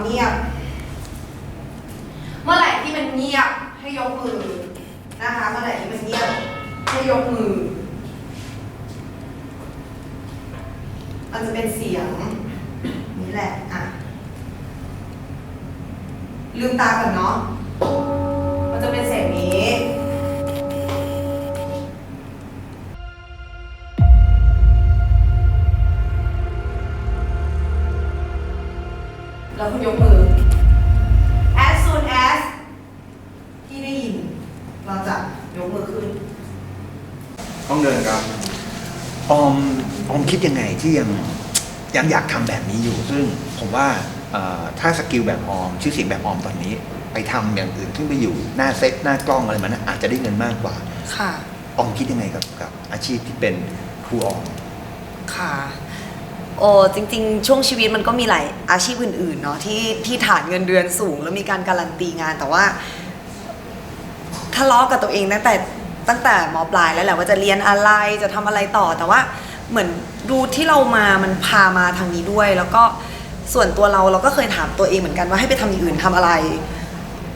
เงียบ เมื่อไหร่ที่มันเงียบให้ยกมือนะคะ เมื่อไหร่ที่มันเงียบให้ยกมือ มันจะเป็นเสียงนี่แหละ อะ ลืมตาก่อนเนาะ แล้วคุณยกมือ as soon as ที่ได้ยิน เราจะยกมือขึ้น ต้องเดินครับ ออมออมคิดยังไงที่ยังยังอยากทำแบบนี้อยู่ ซึ่งผมว่าเอ่อถ้าสกิลแบบออม ชื่อเสียงแบบออมตอนนี้ ไปทำอย่างอื่นขึ้นไปอยู่หน้าเซตหน้ากล้องอะไรมันนะอาจจะได้เงินมากกว่า ค่ะ ออมคิดยังไงกับกับอาชีพที่เป็นครูออม ค่ะ โอ้จริง ๆ ช่วงชีวิตมันก็มีหลายอาชีพอื่นๆเนาะที่ที่ฐานเงินเดือนสูง แล้วมีการการันตีงานแต่ว่าทะเลาะกับตัวเองตั้งแต่ตั้งแต่มปลายแล้วแหละว่าจะเรียนอะไรจะทำอะไรต่อแต่ว่าเหมือนรูทที่เรามามันพามาทางนี้ด้วย แล้วก็ส่วนตัวเราเราก็เคยถามตัวเองเหมือนกันว่าให้ไปทำอย่างอื่นทำอะไร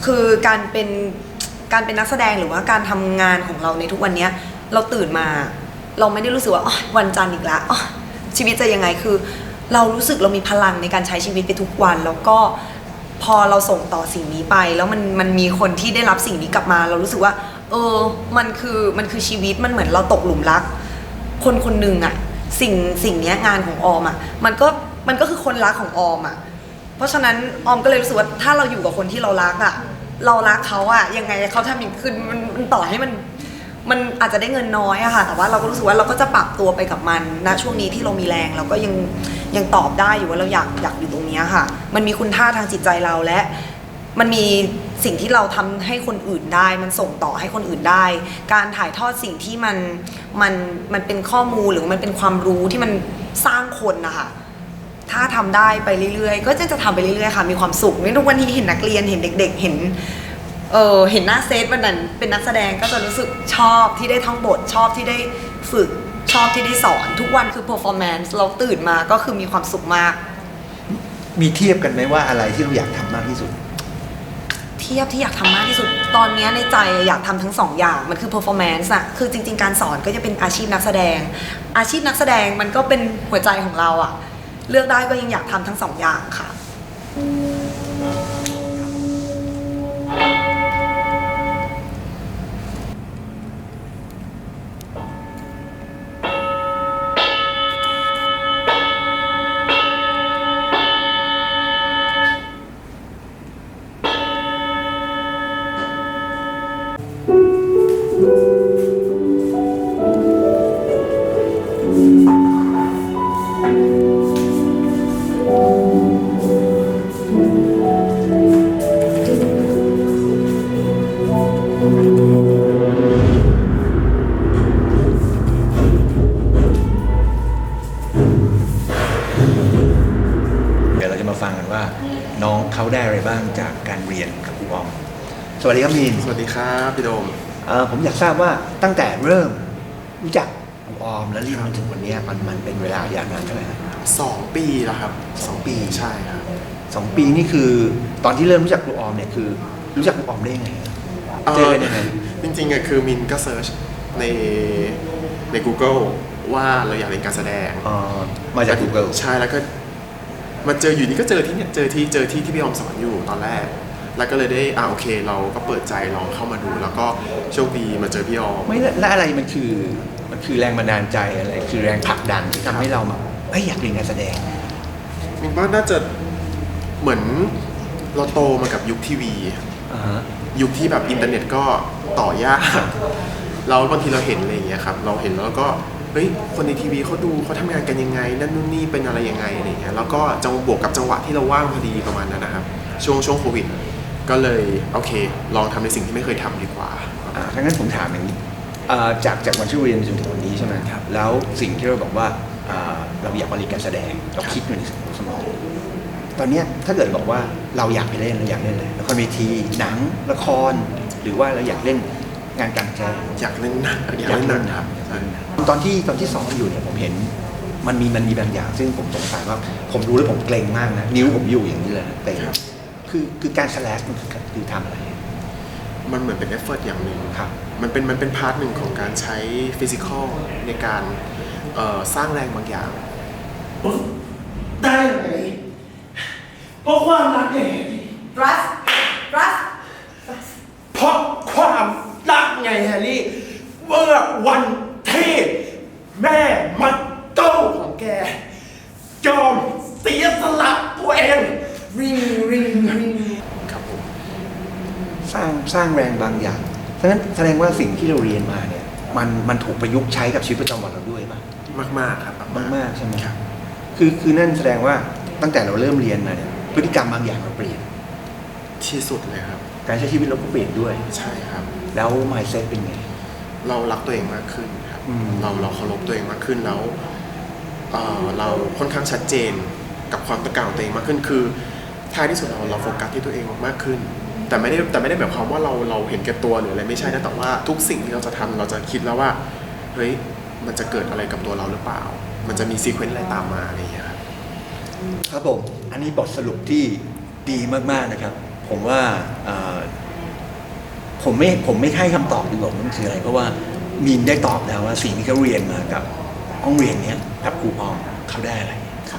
คือการเป็นการเป็นนักแสดงหรือว่าการทำงานของเราในทุกวันเนี้ยเราตื่นมา เราไม่ได้รู้สึกว่าวันจันทร์อีกแล้ว ชีวิตจะยังไงคือ เรารู้สึกเรามีพลังในการใช้ชีวิตไปทุกวัน แล้วก็พอเราส่งต่อสิ่งนี้ไป แล้วมันมันมีคนที่ได้รับสิ่งนี้กลับมา เรารู้สึกว่า เออมันคือมันคือชีวิตมันเหมือนเราตกหลุมรัก คนคนหนึ่งอะสิ่งสิ่งนี้งานของออมอะมันก็มันก็คือคนรักของออมอะเพราะฉะนั้นออมก็เลยรู้สึกว่าถ้าเราอยู่กับคนที่เรารักอะเรารักเขาอะยังไงเขาทำอย่างคืนมันมันต่อให้มัน มันอาจจะได้เงินน้อยอะค่ะ แต่ว่าเราก็รู้สึกว่าเราก็จะปรับตัวไปกับมันณช่วงนี้ที่เรามีแรงเราก็ยังยังตอบได้อยู่ว่าเราอยากอยากอยู่ตรงนี้ค่ะ มันมีคุณค่าทางจิตใจเราและ มันมีสิ่งที่เราทำให้คนอื่นได้ มันส่งต่อให้คนอื่นได้ การถ่ายทอดสิ่งที่มันมันมันเป็นข้อมูลหรือมันเป็นความรู้ที่มันสร้างคนนะคะถ้าทำได้ไปเรื่อยๆ ก็จะจะทำไปเรื่อยๆค่ะ มีความสุขในทุกวันนี้เห็นนักเรียนเห็นเด็ก ๆ เห็น เออเห็นหน้าเซตวันนั้นเป็นนักแสดงก็จะรู้สึกชอบที่ได้ท่องบทชอบที่ได้ฝึกชอบที่ได้สอนทุกวันคือ performance เราตื่นมาก็คือมีความสุขมาก มีเทียบกันไหมว่าอะไรที่เราอยากทำมากที่สุด เทียบที่อยากทำมากที่สุด ตอนเนี้ยในใจอยากทำทั้งสองอย่างมันคือ performance อะคือจริง ๆ การสอนก็จะเป็นอาชีพนักแสดง อาชีพนักแสดงมันก็เป็นหัวใจของเราอะเลือกได้ก็ยังอยากทำทั้งสองอย่างค่ะ วัสดีครับมีนสวัสดีครับพี่โดมเอ่อผมอยากทราบว่าตั้งแต่เริ่มรู้จักครูออมและเรียนมาถึงวันเนี้ยมันมันเป็นเวลายาวนานเท่าไหร่ฮะสองปีแล้วครับสองปีใช่ครับสองปีนี่คือตอนที่เริ่มรู้จักครูออมเนี่ยคือ รู้จักครูออมได้ยังไงฮะเจอกันยังไงจริงๆอะคือมินก็เซิร์ชในใน Google ว่าเราอยากเรียนการแสดงเอ่อมาจาก Google ใช่แล้วก็มาเจออยู่นี่ก็เจอที่เนี่ยเจอที่เจอที่ที่พี่ออมสอนอยู่ตอนแรก แล้วก็เลยได้อ่าโอเค เราก็เปิดใจลองเข้ามาดู แล้วก็โชคดีมาเจอพี่ออม ไม่และและอะไรมันคือมันคือแรงบันดาลใจอะไร คือแรงผลักดันที่ทำให้เราแบบเอ้ยอยากเรียนการแสดง มินว่าน่าจะเหมือนเราโตมากับยุคทีวีอ่าฮะยุคที่แบบอินเทอร์เน็ตก็ต่อยากเราบางทีเราเห็นอะไรอย่างเงี้ยครับ เราเห็นแล้วก็เฮ้ยคนในทีวีเขาดูเขาทำงานกันยังไง นั่นนู่นนี่เป็นอะไรยังไงอะไรอย่างเงี้ยแล้วก็จังหวะบวกกับจังหวะที่เราว่างพอดีประมาณนั้นนะครับ ช่วงช่วงโควิด ก็เลยโอเค ลองทำในสิ่งที่ไม่เคยทำดีกว่าอ่าถ้างั้นผมถามอย่างนี้เอ่อจากจากวันที่เรียนจนถึงวันนี้ใช่ไหมครับแล้วสิ่งที่เราบอกว่าอ่าเราอยากมาเรียนการแสดงเราคิดอยู่ในสมองตอนเนี้ยถ้าเกิดบอกว่าเราอยากไปเล่นเราอยากเล่นอะไรละครเวทีหนังละคร หรือว่าเราอยากเล่นงานกลางแจ้งอยากเล่นหนังอยากเล่นหนังครับใช่ตอนที่ตอนที่ซ้อมอยู่เนี่ยผมเห็นมันมีมันมีบางอย่าง ซึ่งผมสงสัยว่าผมรู้แล้วผมเกรงมากนะนิ้วผมอยู่อย่างนี้เลยนะเกรง ครับคือคือการสแลชมันคือคือทำอะไร มันเหมือนเป็นเอฟเฟกอย่างหนึ่งครับ มันเป็นมันเป็นพาร์ทหนึ่งของการใช้ฟิสิกอลในการเอ่อสร้างแรงบางอย่างได้ไงเพราะความรักไง trust trust เพราะความรักไงแฮร์รี่เมื่อวันที่แม่มันโตของแก ยอมเสียสละตัวเอง ring ring ring ครับผมสร้างสร้างแรงบางอย่างเพราะฉะนั้นแสดงว่าสิ่งที่เราเรียนมาเนี่ย มันมันถูกประยุกต์ใช้กับชีวิตประจำวันเราด้วยป่ะมากๆครับมากๆใช่ไหมครับ คือคือนั่นแสดงว่าตั้งแต่เราเริ่มเรียนมาเนี่ยพฤติกรรมบางอย่างเราเปลี่ยน ที่สุดเลยครับ การใช้ชีวิตเราก็เปลี่ยนด้วย ใช่ครับ แล้ว mindset เป็นไง เรารักตัวเองมากขึ้นครับอืมเราเราเคารพตัวเองมากขึ้นแล้วเอ่อเราค่อนข้างชัดเจนกับความต้องการของตัวเองมากขึ้นคือ ท้ายที่สุดเราเราโฟกัสที่ตัวเองมากขึ้น แต่ไม่ได้แต่ไม่ได้แบบความว่าเราเราเห็นแก่ตัวหรืออะไรไม่ใช่นะแต่ว่าทุกสิ่งที่เราจะทำเราจะคิดแล้วว่าเฮ้ยมันจะเกิดอะไรกับตัวเราหรือเปล่า มันจะมีซีเควนต์อะไรตามมาอะไรอย่างเงี้ยครับครับผมอันนี้บทสรุปที่ดีมากๆนะครับ ผมว่าเอ่อผมไม่ผมไม่ให้คำตอบดีกว่ามันคืออะไร เพราะว่ามีนได้ตอบแล้วว่าสิ่งที่เขาเรียนมากับห้องเรียนเนี้ยกับครูปอมเขาได้อะไร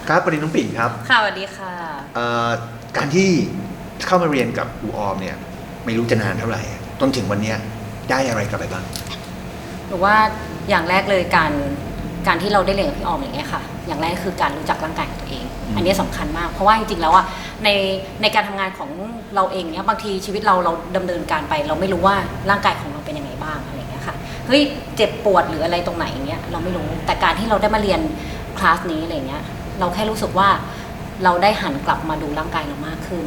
ครับประเด็นน้องปิ่นครับ ค่ะสวัสดีค่ะเอ่อ การที่เข้ามาเรียนกับครูออมเนี่ย ไม่รู้จะนานเท่าไหร่จนถึงวันเนี้ยได้อะไรกลับไปบ้าง หรือว่าอย่างแรกเลยการการที่เราได้เรียนกับพี่ออมอย่างเงี้ยค่ะ อย่างแรกคือการรู้จักร่างกายของตัวเอง อืม อันนี้สำคัญมาก เพราะว่าจริงๆแล้วอะในในการทำงานของเราเองเนี้ยบางทีชีวิตเราเราดำเนินการไป เราไม่รู้ว่าร่างกายของเราเป็นยังไงบ้างอะไรเงี้ยค่ะ เฮ้ยเจ็บปวดหรืออะไรตรงไหนเงี้ยเราไม่รู้ แต่การที่เราได้มาเรียนคลาสนี้อะไรเงี้ยเราแค่รู้สึกว่า เราได้หันกลับมาดูร่างกายเรามากขึ้น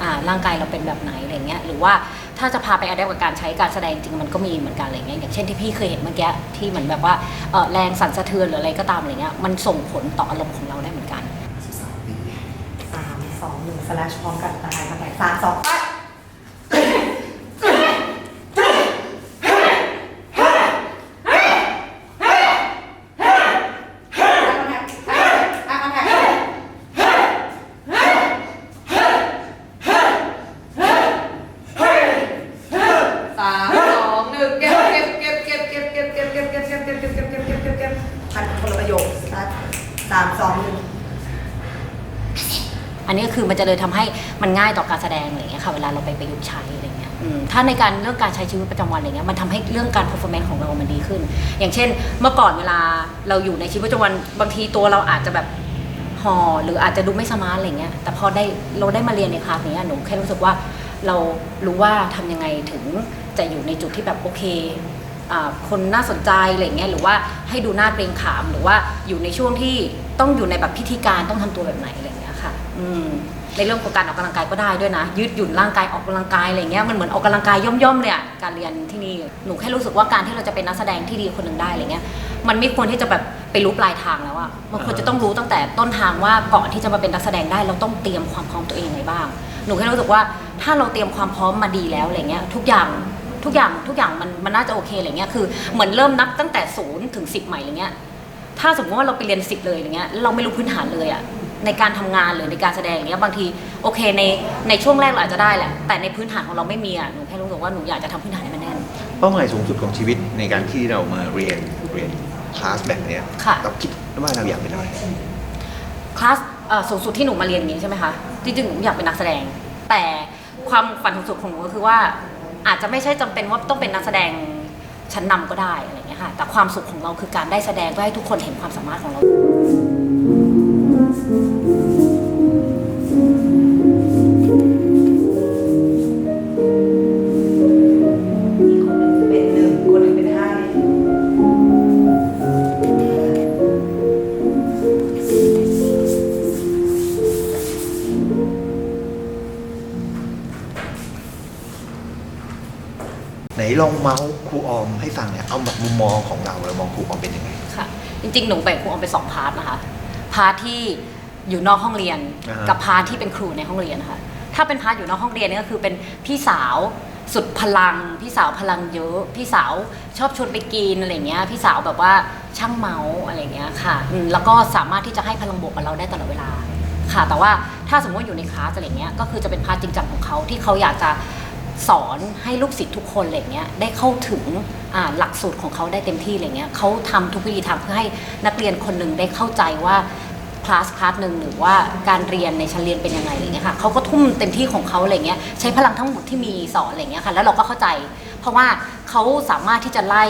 อ่าร่างกายเราเป็นแบบไหนอะไรเงี้ยหรือว่าถ้าจะพาไปอัดแอปกับการใช้การแสดงจริงมันก็มีเหมือนกันอะไรเงี้ยอย่างเช่นที่พี่เคยเห็นเมื่อกี้ที่เหมือนแบบว่าเออแรงสั่นสะเทือนหรืออะไรก็ตามอะไรเงี้ยมันส่งผลต่ออารมณ์ของเราได้เหมือนกันสามสองหนึ่งสแลชพร้อมกันตายมาแตกสามสองไป อันนี้ก็คือมันจะเลยทำให้มันง่ายต่อการแสดงอะไรเงี้ยค่ะเวลาเราไปประยุกต์ใช้อะไรเงี้ยอืมถ้าในการเรื่องการใช้ชีวิตประจำวันอะไรเงี้ยมันทำให้เรื่องการ performance ของเรามันดีขึ้น อย่างเช่น เมื่อก่อนเวลาเราอยู่ในชีวิตประจำวันบางทีตัวเราอาจจะแบบห่อหรืออาจจะดูไม่สมาร์ทอะไรเงี้ยแต่พอได้เราได้มาเรียนในคลาสนี้หนูแค่รู้สึกว่าเรารู้ว่าทำยังไงถึงจะอยู่ในจุดที่แบบโอเคอ่าคนน่าสนใจอะไรเงี้ยหรือว่าให้ดูน่าเกรงขามหรือว่าอยู่ในช่วงที่ต้องอยู่ในแบบพิธีการต้องทำตัวแบบไหนอะไรเงี้ยค่ะอืม ในเรื่องของการออกกำลังกายก็ได้ด้วยนะ ยืดหยุ่นร่างกายออกกำลังกายอะไรเงี้ยมันเหมือนออกกำลังกายย่อมๆเลยอะการเรียนที่นี่หนูแค่รู้สึกว่าการที่เราจะเป็นนักแสดงที่ดีคนหนึ่งได้อะไรเงี้ยมันไม่ควรที่จะแบบไปรู้ปลายทางแล้วอะมันควรจะต้องรู้ตั้งแต่ต้นทางว่าก่อนที่จะมาเป็นนักแสดงได้เราต้องเตรียมความพร้อมตัวเองยังไงบ้าง หนูแค่รู้สึกว่าถ้าเราเตรียมความพร้อมมาดีแล้วอะไรเงี้ยทุกอย่างทุกอย่างทุกอย่างมันมันน่าจะโอเคอะไรเงี้ยคือเหมือนเริ่มนับตั้งแต่ศูนย์ถึงสิบใหม่อะไรเงี้ยถ้าสมมติว่าเราไปเรียนสิบเลยอะไรเงี้ยเราไม่รู้พื้นฐานเลยอะ ในการทำงานหรือในการแสดงอย่างเงี้ยบางทีโอเคในในช่วงแรกเราอาจจะได้แหละแต่ในพื้นฐานของเราไม่มีอะหนูแค่รู้สึกว่าหนูอยากจะทำพื้นฐานให้มันแน่น เป้าหมายสูงสุดของชีวิตในการที่เรามาเรียนเรียนคลาสแบบเนี้ยค่ะ เราคิดว่าเราอยากเป็นอะไร คลาสเอ่อสูงสุดที่หนูมาเรียนอย่างนี้ใช่ไหมคะจริงๆหนูอยากเป็นนักแสดง แต่ความฝันสูงสุดของหนูก็คือว่า อาจจะไม่ใช่จำเป็นว่าต้องเป็นนักแสดงชั้นนำก็ได้อะไรอย่างเงี้ยค่ะแต่ความสุขของเราคือการได้แสดงเพื่อให้ทุกคนเห็นความสามารถของเรา ลองเมาส์ครูออมให้ฟังเนี่ยเอาแบบมุมมองของเราเรามองครูออมเป็นยังไง ค่ะ จริงๆ หนูแบ่งครูออมเป็นสองพาร์ทนะคะ พาร์ทที่อยู่นอกห้องเรียน อ่าฮะ กับพาร์ทที่เป็นครูในห้องเรียนนะคะถ้าเป็นพาร์ทอยู่นอกห้องเรียนเนี่ยก็คือเป็นพี่สาวสุดพลัง พี่สาวพลังเยอะ พี่สาวชอบชวนไปกินอะไรเงี้ย พี่สาวแบบว่าช่างเมาอะไรเงี้ยค่ะอืมแล้วก็สามารถที่จะให้พลังบวกกับเราได้ตลอดเวลา ค่ะ แต่ว่าถ้าสมมติว่าอยู่ในคลาสอะไรเงี้ย ก็คือจะเป็นพาร์ทจริงจังของเขาที่เขาอยากจะ สอนให้ลูกศิษย์ทุกคนอะไรเงี้ยได้เข้าถึงหลักสูตรของเขาได้เต็มที่อะไรเงี้ยเขาทำทุกวิธีทางเพื่อให้นักเรียนคนหนึ่งได้เข้าใจว่าคลาสคลาสหนึ่งหรือว่าการเรียนในชั้นเรียนเป็นยังไงอะไรเงี้ยค่ะเขาก็ทุ่มเต็มที่ของเขาอะไรเงี้ยใช้พลังทั้งหมดที่มีสอนอะไรเงี้ยค่ะแล้วเราก็เข้าใจ เพราะว่าเขาสามารถที่จะไล่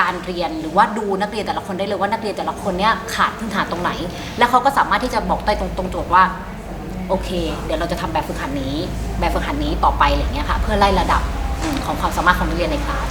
การเรียนหรือว่าดูนักเรียนแต่ละคนได้เลยว่านักเรียนแต่ละคนเนี้ยขาดพื้นฐานตรงไหน แล้วเขาก็สามารถที่จะบอกได้ตรงตรงโจทย์ว่า โอเค เดี๋ยวเราจะทำแบบฝึกหัดนี้ แบบฝึกหัดนี้ต่อไปอะไรเงี้ยค่ะ เพื่อไล่ระดับของความสามารถของนักเรียนในคลาส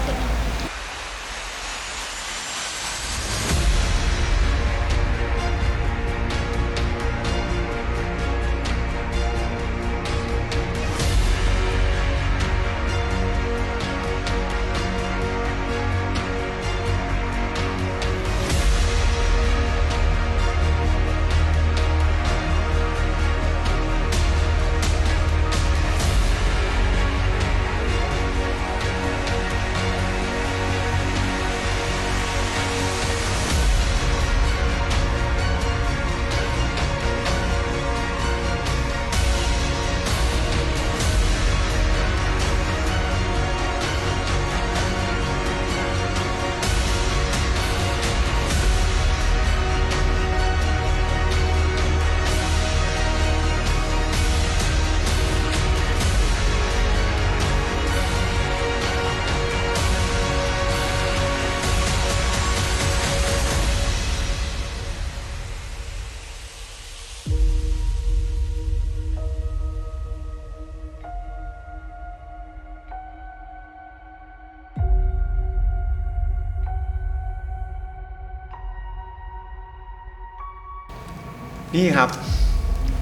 นี่ครับ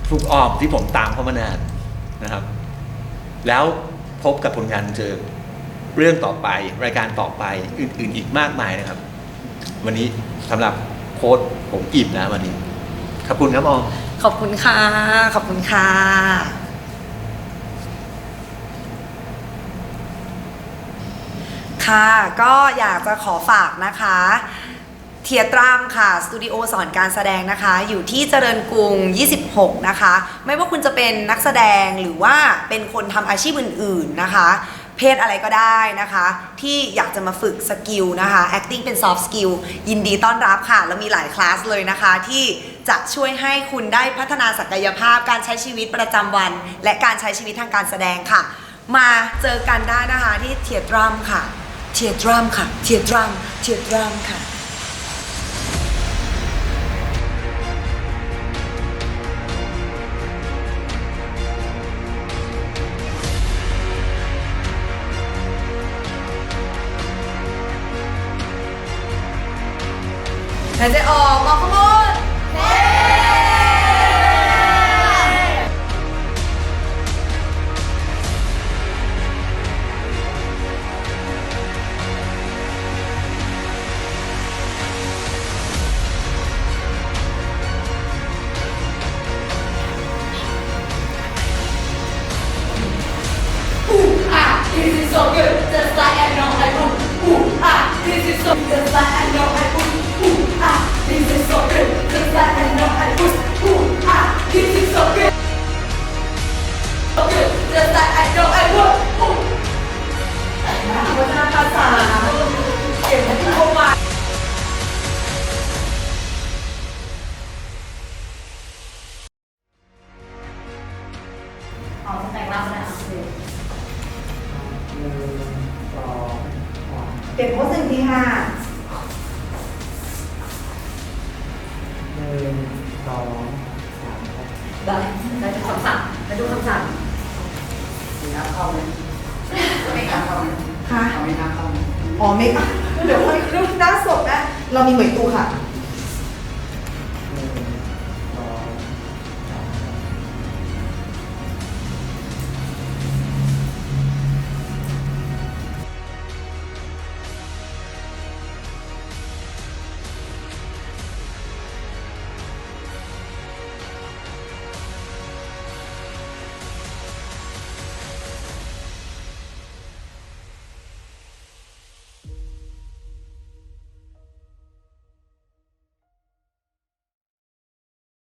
ฟลุกออมที่ผมตามเขามานานนะครับ แล้วพบกับผลงานเจอเรื่องต่อไปรายการต่อไปอื่น ๆ อีกมากมายนะครับ วันนี้สำหรับโค้ดผมอิ่มนะวันนี้ ขอบคุณครับออมขอบคุณค่ะ ขอบคุณค่ะค่ะก็อยากจะขอฝากนะคะ เทียตรามค่ะ สตูดิโอสอนการแสดงนะคะ อยู่ที่เจริญกรุง 26 นะคะ ไม่ว่าคุณจะเป็นนักแสดงหรือว่าเป็นคนทำอาชีพอื่น ๆ นะคะ เพศอะไรก็ได้นะคะ ที่อยากจะมาฝึกสกิลนะคะ acting เป็น soft skill ยินดีต้อนรับค่ะ แล้วมีหลายคลาสเลยนะคะ ที่จะช่วยให้คุณได้พัฒนาศักยภาพ การใช้ชีวิตประจำวัน และการใช้ชีวิตทางการแสดงค่ะ มาเจอกันได้นะคะที่เทียตรัมค่ะ เทียตรัมค่ะ เทียตรัมเทียตรัมค่ะ หายใจออกมองข้างบนวัฒนภาษาเก่งที่เข้ามาเอาแปลงร่างได้เปลี่ยนโพสหนึ่งทีค่ะ อ๋อไม่เดี๋ยวค่อยหน้าสดนะ เรามีเหมยตูค่ะ